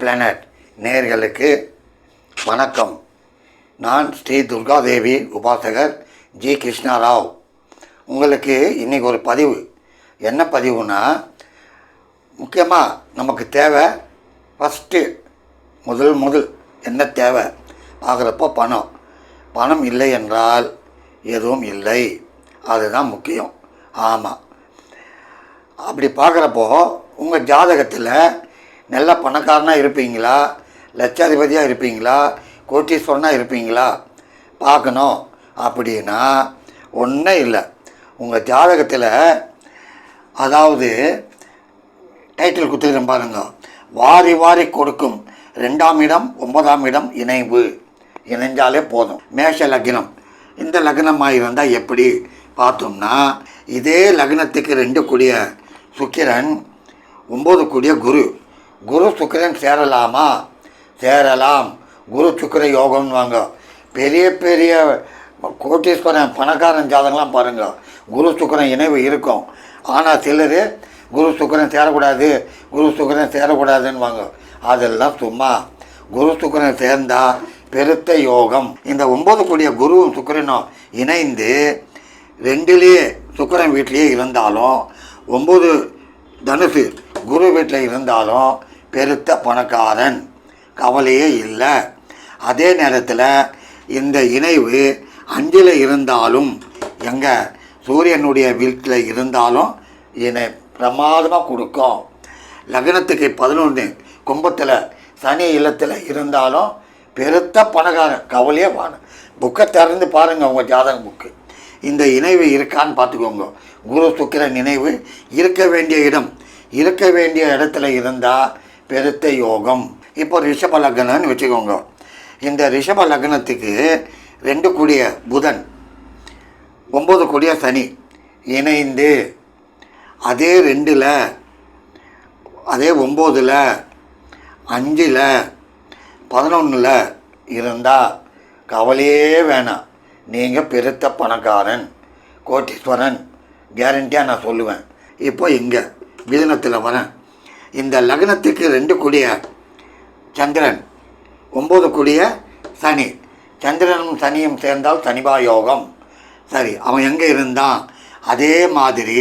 Planet நேர்களுக்கு வணக்கம். நான் ஸ்ரீ துர்காதேவி உபாசகர் ஜி கிருஷ்ணாராவ். உங்களுக்கு இன்றைக்கி ஒரு பதிவு. என்ன பதிவுனா முக்கியமாக நமக்கு தேவை ஃபஸ்ட்டு முதல் முதல் என்ன தேவை? பார்க்குறப்போ பணம். பணம் இல்லை என்றால் எதுவும் இல்லை. அதுதான் முக்கியம். ஆமாம் அப்படி பார்க்குறப்போ உங்கள் ஜாதகத்தில் நல்ல பணக்காரனாக இருப்பீங்களா? லட்சாதிபதியாக இருப்பீங்களா? கோட்டீஸ்வரனாக இருப்பீங்களா? பார்க்கணும். அப்படின்னா ஒன்றும் இல்லை. உங்கள் ஜாதகத்தில் அதாவது டைட்டில் கொடுத்துக்கிறேன் பாருங்க. வாரி வாரி கொடுக்கும். ரெண்டாம் இடம் ஒன்பதாம் இடம் இணைவு. இணைஞ்சாலே போதும். மேஷ லக்னம். இந்த லக்னமாக இருந்தால் எப்படி பார்த்தோம்னா இதே லக்னத்துக்கு ரெண்டு கூடிய சுக்கிரன் ஒம்பது கூடிய குரு. குரு சுக்கரன் சேரலாமா? சேரலாம். குரு சுக்கர யோகம்னு வாங்க பெரிய பெரிய கோட்டீஸ்வரன் பணக்காரன் ஜாதகம்லாம் பாருங்கள் குரு சுக்கரன் இணைவு இருக்கும். ஆனால் சிலர் குரு சுக்கரன் சேரக்கூடாது குரு சுக்கரன் சேரக்கூடாதுன்னு வாங்க அதெல்லாம் சும்மா. குரு சுக்கரன் சேர்ந்தால் பெருத்த யோகம். இந்த ஒம்பது கூடிய குருவும் சுக்கரனும் இணைந்து ரெண்டுலேயே சுக்கரன் வீட்லேயே இருந்தாலும் ஒம்பது தனுசு குரு வீட்டில் இருந்தாலும் பெருத்த பணக்காரன். கவலையே இல்லை. அதே நேரத்தில் இந்த இணைவு அஞ்சில் இருந்தாலும் எங்கே சூரியனுடைய வீட்டில் இருந்தாலும் இணை பிரமாதமாக கொடுக்கும். லக்னத்துக்கு பதினொன்று கும்பத்தில் சனி இல்லத்தில் இருந்தாலும் பெருத்த பணக்காரன். கவலையே வாங்க புக்கை திறந்து பாருங்கள் உங்கள் ஜாதக புக்கு. இந்த இணைவு இருக்கான்னு பார்த்துக்கோங்க. குரு சுக்கிர நினைவு இருக்க வேண்டிய இடம் இருக்க வேண்டிய இடத்துல இருந்தால் பெருத்த யோகம். இப்போ ரிஷப லக்னம்னு வச்சுக்கோங்க. இந்த ரிஷப லக்னத்துக்கு ரெண்டு கூடிய புதன் ஒம்பது கூடிய சனி இணைந்து அதே ரெண்டில் அதே ஒம்போதில் அஞ்சில் பதினொன்றில் இருந்தால் கவலையே வேணாம். நீங்கள் பெருத்த பணக்காரன் கோட்டீஸ்வரன் கேரண்டியாக நான் சொல்லுவேன். இப்போ இங்கே மிதனத்தில் வரேன். இந்த லக்னத்துக்கு ரெண்டு கூடிய சந்திரன் ஒம்பது கூடிய சனி. சந்திரனும் சனியும் சேர்ந்தால் சனிபா யோகம். சரி அவன் எங்கே இருந்தான்? அதே மாதிரி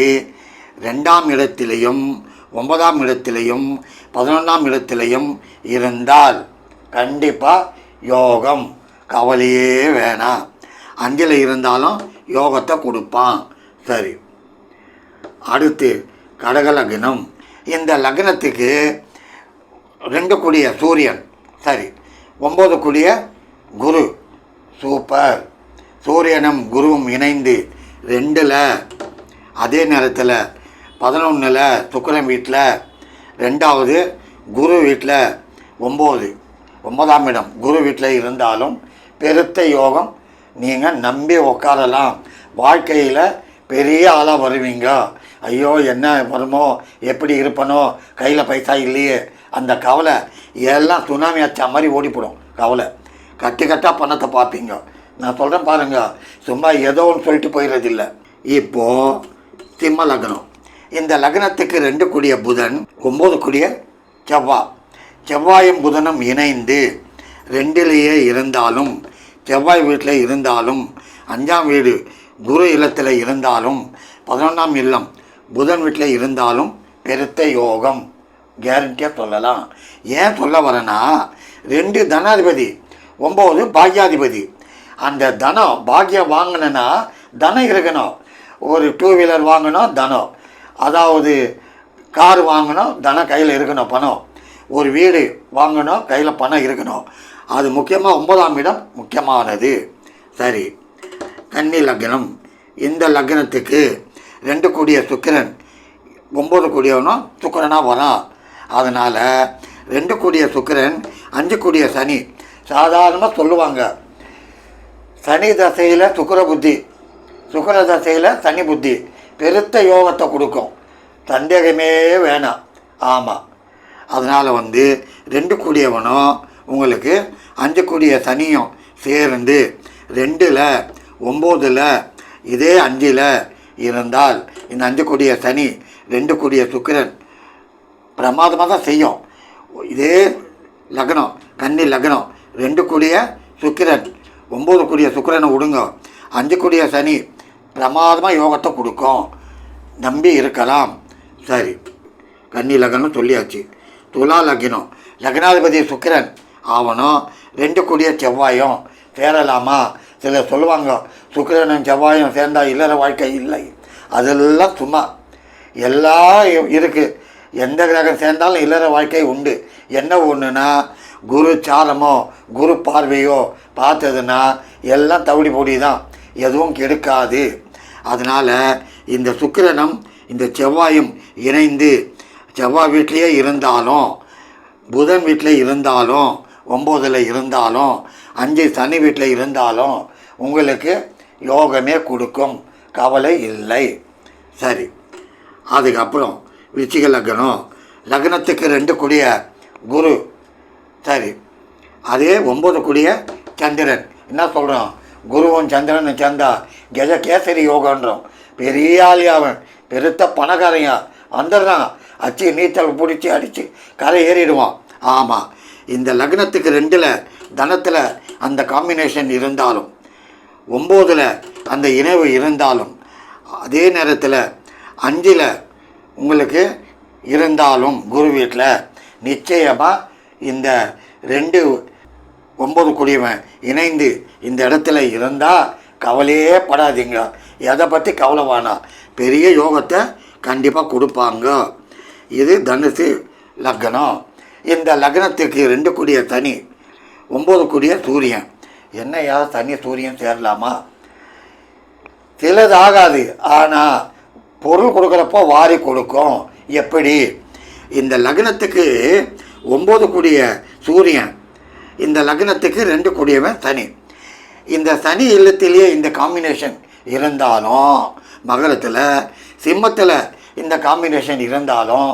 ரெண்டாம் இடத்திலையும் ஒன்பதாம் இடத்திலையும் பதினொன்றாம் இடத்திலையும் இருந்தால் கண்டிப்பாக யோகம். கவலையே வேணாம் அஞ்சில் இருந்தாலும் யோகத்தை கொடுப்பான். சரி அடுத்து கடக லக்னம் இந்த லக்னத்துக்கு ரெண்டு கூடிய சூரியன் சரி ஒம்பது கூடிய குரு. சூப்பர் சூரியனும் குருவும் இணைந்து ரெண்டில் அதே நேரத்தில் பதினொன்றில் சுக்கரன் வீட்டில் ரெண்டாவது குரு வீட்டில் ஒம்பது. ஒன்பதாம் இடம் குரு வீட்டில் இருந்தாலும் பெருத்த யோகம் நீங்கள் நம்பி உட்காரலாம் வாழ்க்கையில் பெரிய ஆளாக வருவீங்க. ஐயோ என்ன வருமோ எப்படி இருப்பனோ கையில் பைசா இல்லையே அந்த கவலை எல்லாம் சுனாமி அச்சா மாதிரி ஓடிப்படும் கவலை. கட்டு கட்டாக பணத்தை பார்ப்பீங்க. நான் சொல்கிறேன் பாருங்கள் சும்மா ஏதோ ஒன்று சொல்லிட்டு போயிடுறதில்ல. இப்போது சிம்ம லக்னம். இந்த லக்னத்துக்கு ரெண்டு கூடிய புதன் ஒம்பது கூடிய செவ்வாய் செவ்வாயும் புதனும் இணைந்து ரெண்டிலேயே இருந்தாலும் செவ்வாய் வீட்டில் இருந்தாலும் அஞ்சாம் வீடு குரு இல்லத்தில் இருந்தாலும் பதினொன்றாம் இல்லம் புதன் வீட்டில் இருந்தாலும் பெருத்த யோகம். கேரண்டியாக சொல்லலாம். ஏன் சொல்ல வரேன்னா ரெண்டு தனாதிபதி ஒம்பது பாக்யாதிபதி. அந்த தனம் பாக்கியம் வாங்கினேன்னா தனம் இருக்கணும். ஒரு டூ வீலர் வாங்கணும் தனம். அதாவது கார் வாங்கணும் தனம் கையில் இருக்கணும் பணம். ஒரு வீடு வாங்கணும் கையில் பணம் இருக்கணும். அது முக்கியமாக ஒன்பதாம் இடம் முக்கியமானது. சரி. கன்னி லக்னம். இந்த லக்னத்துக்கு ரெண்டு கூடிய சுக்கிரன் ஒம்பது கூடியவனும் சுக்கிரனாக வரான் அதனால் ரெண்டு கூடிய சுக்கிரன் அஞ்சு கூடிய சனி. சாதாரணமாக சொல்லுவாங்க. சனி தசையில் சுக்கர புத்தி சுக்கர தசையில் சனி புத்தி. பெருத்த யோகத்தை கொடுக்கும். சந்தேகமே வேணாம் ஆமாம் அதனால் வந்து ரெண்டு கூடியவனும் உங்களுக்கு அஞ்சு கூடிய சனியும் சேர்ந்து ரெண்டில் ஒம்போதில் இதே அஞ்சில் இருந்தால் இந்த அஞ்சு கூடிய சனி ரெண்டு கூடிய சுக்கிரன் பிரமாதமாக தான் செய்யும். இதே லக்னம் கன்னி லக்னம் ரெண்டு கூடிய சுக்கிரன் ஒம்பது கூடிய சுக்கிரனை விடுங்க அஞ்சு கூடிய சனி பிரமாதமாக யோகத்தை கொடுக்கும். நம்பி இருக்கலாம். சரி. கன்னி லக்னம் சொல்லியாச்சு. துலா லக்னம். லக்னாதிபதி சுக்கிரன் ஆவணும். ரெண்டு கூடிய செவ்வாயும். சேரலாமா? சிலர் சொல்லுவாங்க சுக்கிரனும் செவ்வாயும் சேர்ந்தா இல்லற வாழ்க்கை இல்லை. அதெல்லாம் சும்மா. எல்லாம் இருக்குது எந்த கிரகம் சேர்ந்தாலும் இல்லற வாழ்க்கை உண்டு. என்ன ஒன்றுனா குரு சாரமோ குரு பார்வையோ பார்த்ததுன்னா எல்லாம் தவிடி பொடி தான். எதுவும் கெடுக்காது. அதனால் இந்த சுக்கிரனும் இந்த செவ்வாயும் இணைந்து செவ்வாய் வீட்லேயே இருந்தாலும் புதன் வீட்டில் இருந்தாலும் ஒம்போதில் இருந்தாலும் அஞ்சு சனி வீட்டில் இருந்தாலும் உங்களுக்கு யோகமே கொடுக்கும். கவலை இல்லை. சரி. அதுக்கப்புறம் விச்சிக லக்னம். லக்னத்துக்கு ரெண்டு கூடிய குரு. சரி. அதே ஒம்பது கூடிய சந்திரன். என்ன சொல்கிறோம் குருவும் சந்திரனும் சேர்ந்தா கெஜ கேசரி யோகன்றோம். பெரிய ஆளி அவன். பெருத்த பணக்காரையா வந்துடுறான் அச்சு நீச்சல் பிடிச்சி அடித்து கரை ஏறிடுவான். ஆமாம் இந்த லக்னத்துக்கு ரெண்டில் தனத்தில் அந்த காம்பினேஷன் இருந்தாலும் ஒம்போதில் அந்த இணைவு இருந்தாலும் அதே நேரத்தில் அஞ்சில் உங்களுக்கு இருந்தாலும் குரு வீட்டில் நிச்சயமாக இந்த ரெண்டு ஒம்பது குடியவன் இணைந்து இந்த இடத்துல இருந்தால் கவலையே படாதீங்க. எதை பற்றி கவலை வேணாம் பெரிய யோகத்தை கண்டிப்பாக கொடுப்பாங்க. இது தனுசு லக்னம். இந்த லக்னத்துக்கு ரெண்டு கூடிய தனி ஒம்பது கூடிய சூரியன். என்னையா தனி சூரியன் சேரலாமா? சிலது ஆகாது ஆனால் பொருள் கொடுக்குறப்போ வாரி கொடுக்கும். எப்படி? இந்த லக்னத்துக்கு ஒம்பது கூடிய சூரியன். இந்த லக்னத்துக்கு ரெண்டு கூடியவன் சனி இந்த சனி இல்லத்திலேயே இந்த காம்பினேஷன் இருந்தாலும் மகரத்தில் சிம்மத்தில் இந்த காம்பினேஷன் இருந்தாலும்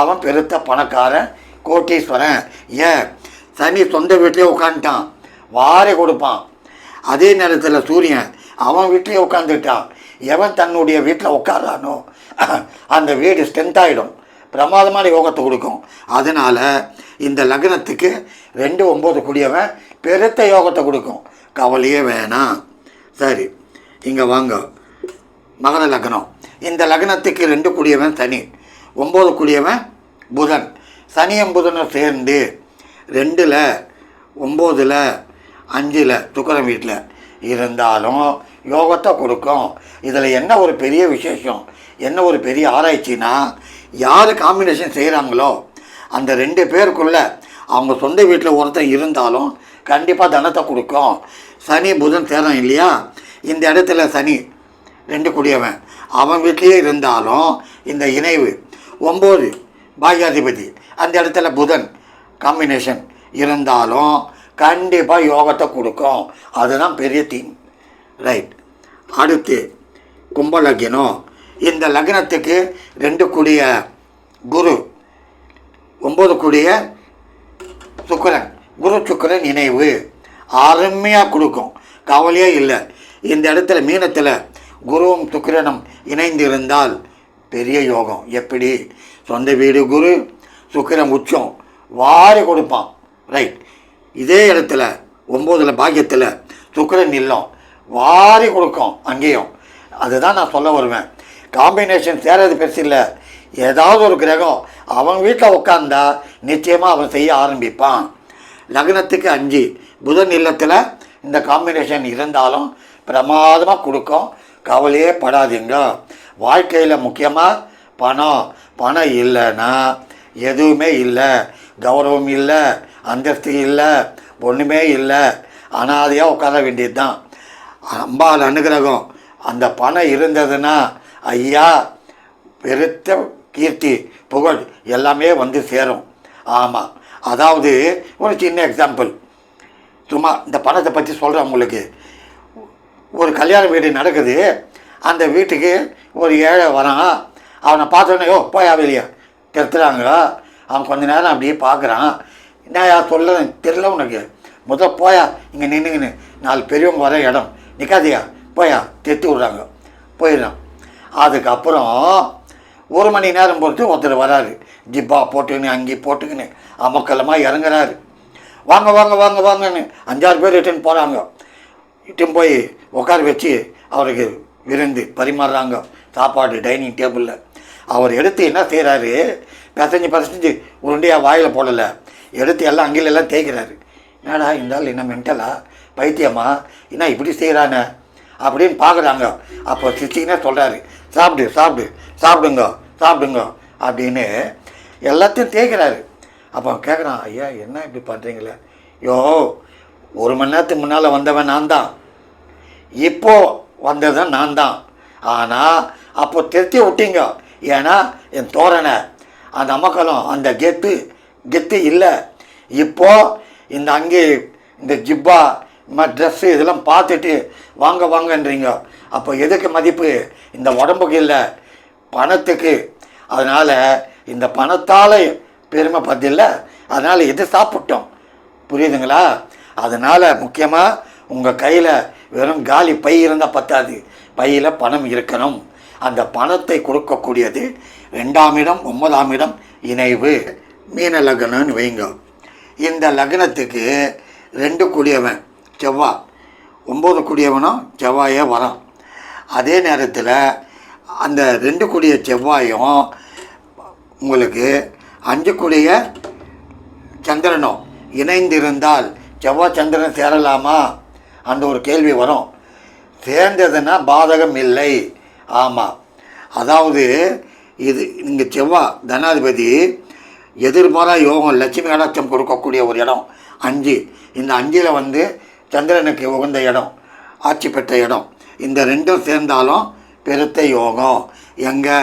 அவன் பெருத்த பணக்காரன் கோட்டீஸ்வரன். ஏன் சனி சொந்த வீட்டிலே உட்காந்துட்டான் வாரி கொடுப்பான். அதே நேரத்தில் சூரியன் அவன் வீட்டிலே உட்காந்துட்டான் எவன் தன்னுடைய வீட்டில் உட்காரானோ அந்த வீடு ஸ்ட்ரென்த்தாகிடும் பிரமாதமான யோகத்தை கொடுக்கும். அதனால் இந்த லக்னத்துக்கு ரெண்டு ஒம்பது கூடியவன் பெருத்த யோகத்தை கொடுக்கும். கவலையே வேணாம். சரி இங்கே வாங்க. மகர லக்னம். இந்த லக்னத்துக்கு ரெண்டு கூடியவன் சனி ஒம்பது கூடியவன் புதன். சனியும் புதனும் சேர்ந்து ரெண்டில் ஒம்போதில் அஞ்சில் துக்கரம் வீட்டில் இருந்தாலும் யோகத்தை கொடுக்கும். இதில் என்ன ஒரு பெரிய விசேஷம் என்ன ஒரு பெரிய ஆராய்ச்சினா யார் காம்பினேஷன் செய்கிறாங்களோ அந்த ரெண்டு பேருக்குள்ள அவங்க சொந்த வீட்டில் ஒருத்தன் இருந்தாலும் கண்டிப்பாக தனத்தை கொடுக்கும். சனி புதன் சேரம் இல்லையா? இந்த இடத்துல சனி ரெண்டு குடியவன். அவன் வீட்லேயே இருந்தாலும் இந்த இணைவு. ஒம்பது பாக்யாதிபதி. அந்த இடத்துல புதன் காம்பினேஷன் இருந்தாலும் கண்டிப்பாக யோகத்தை கொடுக்கும். அதுதான் பெரிய தீம் ரைட் அடுத்து கும்ப லக்னம் இந்த லக்னத்துக்கு ரெண்டு கூடிய குரு ஒம்பது கூடிய சுக்கரன். குரு சுக்கரன் இணைவு அருமையாக கொடுக்கும். கவலையே இல்லை. இந்த இடத்துல மீனத்தில் குருவும் சுக்கிரனும் இணைந்து இருந்தால் பெரிய யோகம். எப்படி? சொந்த வீடு குரு சுக்கிரம் உச்சம். வாரி கொடுப்பான். ரைட் இதே இடத்துல ஒம்போதில் பாக்கியத்தில் சுக்கிரன் நில்லும். வாரி கொடுக்கும் அங்கேயும். அதுதான் நான் சொல்ல வருவேன். காம்பினேஷன் சேரது பெருசு இல்லை. ஏதாவது ஒரு கிரகம் அவன் வீட்டில் உட்காந்தா நிச்சயமாக அவன் செய்ய ஆரம்பிப்பான். லக்னத்துக்கு அஞ்சு. புதன் இல்லத்தில் இந்த காம்பினேஷன் இருந்தாலும் பிரமாதமாக கொடுக்கும். கவலையே படாதீங்க. வாழ்க்கையில் முக்கியமாக பணம். பணம் இல்லைன்னா எதுவுமே இல்லை. கௌரவம் இல்லை. அந்தஸ்து இல்லை. ஒன்றுமே இல்லை. அனாதையாக உட்கார வேண்டியது தான் அம்பாள் அனுகிரகம். அந்த பணம் இருந்ததுன்னா ஐயா பெருத்த கீர்த்தி புகழ் எல்லாமே வந்து சேரும். ஆமாம் அதாவது ஒரு சின்ன எக்ஸாம்பிள் சும்மா இந்த பணத்தை பற்றி சொல்கிறேன் உங்களுக்கு. ஒரு கல்யாண வீடு நடக்குது. அந்த வீட்டுக்கு ஒரு ஏழை வரான். அவனை பார்த்தோன்னே யோ போயா வெளியே திருத்துறாங்க அவன் கொஞ்ச நேரம் அப்படியே பார்க்குறான். என்னயா சொல்ல தெரில உனக்கு. முதல்ல போயா இங்கே நின்றுங்கன்னு நாலு பெரியவங்க வர இடம். நிற்காதியா போயா தெத்து விட்றாங்க. போயிடுறான். அதுக்கப்புறம் ஒரு மணி நேரம் பொறுத்து ஒருத்தர் வராரு. ஜிப்பா போட்டுக்கின்னு அங்கேயே போட்டுக்கின்னு அமக்கலமாக இறங்குறாரு. வாங்க வாங்க வாங்க வாங்கன்னு அஞ்சாறு பேர் இட்டுன்னு போகிறாங்க இட்டுன்னு போய் உட்கார வச்சு அவருக்கு விருந்து பரிமாறுறாங்க. சாப்பாடு டைனிங் டேபிளில் அவர் எடுத்து என்ன செய்கிறாரு பிசைஞ்சு பிசைஞ்சு உருண்டையாக வாயில் போடலை. எடுத்து எல்லாம் அங்கில எல்லாம் தேய்க்கிறாரு. என்னடா இருந்தாலும் என்ன மென்டலா பைத்தியமா? என்ன இப்படி செய்கிறானே அப்படின்னு பார்க்குறாங்க அப்போ சிச்சிங்கன்னா சொல்கிறாரு சாப்பிடு சாப்பிடு சாப்பிடுங்க சாப்பிடுங்க அப்படின்னு எல்லாத்தையும் தேய்க்கிறாரு. அப்போ கேட்குறான் ஐயா என்ன இப்படி பண்ணுறீங்களே யோ ஒரு மணி நேரத்துக்கு முன்னால் வந்தவன் நான் தான். இப்போது வந்தது நான் தான் ஆனால் அப்போ திருத்தி விட்டீங்க. ஏன்னா என் தோரணை அந்த அமக்கலம் அந்த கெத்து கெத்து இல்லை. இப்போது இந்த அங்கே இந்த ஜிப்பா ட்ரெஸ்ஸு இதெல்லாம் பார்த்துட்டு வாங்க வாங்கன்றீங்க. அப்போ எதுக்கு மதிப்பு? இந்த உடம்புக்கு இல்லை. பணத்துக்கு. அதனால் இந்த பணத்தால் பெருமை பதில்ல அதனால் எது சாப்பிட்டோம்? புரியுதுங்களா? அதனால் முக்கியமாக உங்கள் கையில் வெறும் காலி பை இருந்தால் பத்தாது. பையில் பணம் இருக்கணும். அந்த பணத்தை கொடுக்கக்கூடியது ரெண்டாம் இடம் ஒன்பதாம் இடம் இணைவு. மீன லக்னம்னு வைங்க. இந்த லக்னத்துக்கு ரெண்டு கூடியவன் செவ்வாய் ஒம்பது கூடியவனும் செவ்வாயே வரான். அதே நேரத்தில் அந்த ரெண்டு கூடிய செவ்வாயும் உங்களுக்கு அஞ்சு கூடிய சந்திரனும் இணைந்திருந்தால் செவ்வாய் சந்திரன் சேரலாமா? அந்த ஒரு கேள்வி வரும். சேர்ந்ததுன்னா பாதகம் இல்லை. ஆமாம் அதாவது இது இங்கே செவ்வாய் தனாதிபதி எதிர்பாரா யோகம் லட்சுமி கடாட்சம் கொடுக்கக்கூடிய ஒரு இடம் அஞ்சு. இந்த அஞ்சில் வந்து சந்திரனுக்கு உகந்த இடம் ஆட்சி பெற்ற இடம். இந்த ரெண்டும் சேர்ந்தாலும் பெருத்த யோகம். எங்கே?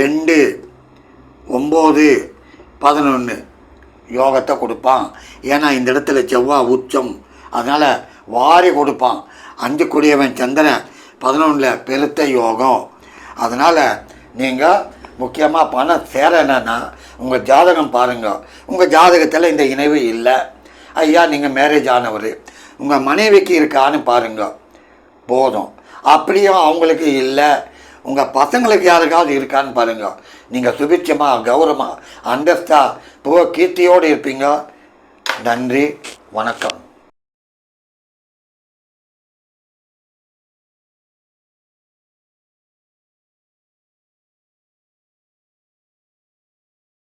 ரெண்டு ஒம்பது பதினொன்று யோகத்தை கொடுப்பான். ஏன்னா இந்த இடத்துல செவ்வாய் உச்சம். அதனால் வாரி கொடுப்பான். அஞ்சு கூடியவன் சந்திரன் பதினொன்றில் பெருத்த யோகம். அதனால் நீங்கள் முக்கியமாக பணம் சேர என்னன்னா உங்கள் ஜாதகம் பாருங்கள் உங்கள் ஜாதகத்தில் இந்த இணைவு இல்லை. ஐயா நீங்கள் மேரேஜ் ஆனவர். உங்கள் மனைவிக்கு இருக்கான்னு பாருங்கள் போதும். அப்படியும் அவங்களுக்கு இல்லை. உங்கள் பசங்களுக்கு யாருக்காவது இருக்கான்னு பாருங்கள் நீங்கள் சுபிட்சமாக கௌரவமாக அந்தஸ்தா புக கீர்த்தியோடு இருப்பீங்க. நன்றி. வணக்கம்.